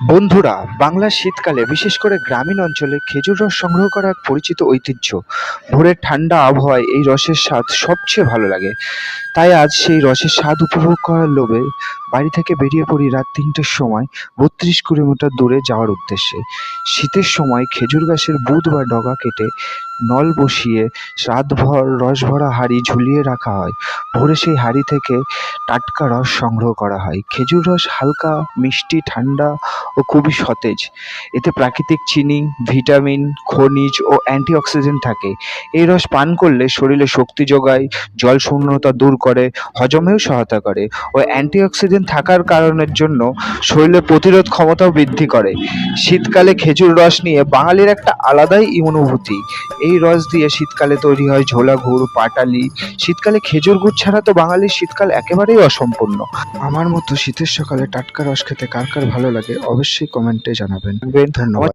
বন্ধুরা বাংলা শীতকালে বিশেষ করে গ্রামীণ অঞ্চলে খেজুর রস সংগ্রহ করা এক পরিচিত ঐতিহ্য। ভোরের ঠান্ডা আবহাওয়ায় এই রসের স্বাদ সবচেয়ে ভালো লাগে। তাই আজ সেই রসের স্বাদ উপভোগ করার লোভে বাড়ি থেকে বেরিয়ে পড়ি রাত তিনটের সময়, বত্রিশ কিলোমিটার দূরে যাওয়ার উদ্দেশ্যে। শীতের সময় খেজুর গাছের বুদ বা ডগা কেটে নল বসিয়ে রাতভর রস ভরা হাঁড়ি ঝুলিয়ে রাখা হয়। ভোরে সেই হাঁড়ি থেকে টাটকা রস সংগ্রহ করা হয়। খেজুর রস হালকা, মিষ্টি, ঠান্ডা ও খুবই সতেজ। এতে প্রাকৃতিক চিনি, ভিটামিন, খনিজ ও অ্যান্টিঅক্সিডেন্ট থাকে। এই রস পান করলে শরীরে শক্তি যোগায়, জল শূন্যতা দূর করে, হজমেও সহায়তা করে ও অ্যান্টিঅক্সিডেন্ট থাকার কারণের জন্য শরীরে প্রতিরোধ ক্ষমতাও বৃদ্ধি করে। শীতকালে খেজুর রস নিয়ে বাঙালির একটা আলাদাই অনুভূতি এই রস দিয়ে শীতকালে তৈরি হয় ঝোলা গুড়, পাটালি। শীতকালে খেজুর গুড় ছাড়া তো বাঙালির শীতকাল একেবারেই অসম্পূর্ণ। আমার মতো শীতের সকালে টাটকা রস খেতে কার কার ভালো লাগে অবশ্যই কমেন্টে জানাবেন। ধন্যবাদ।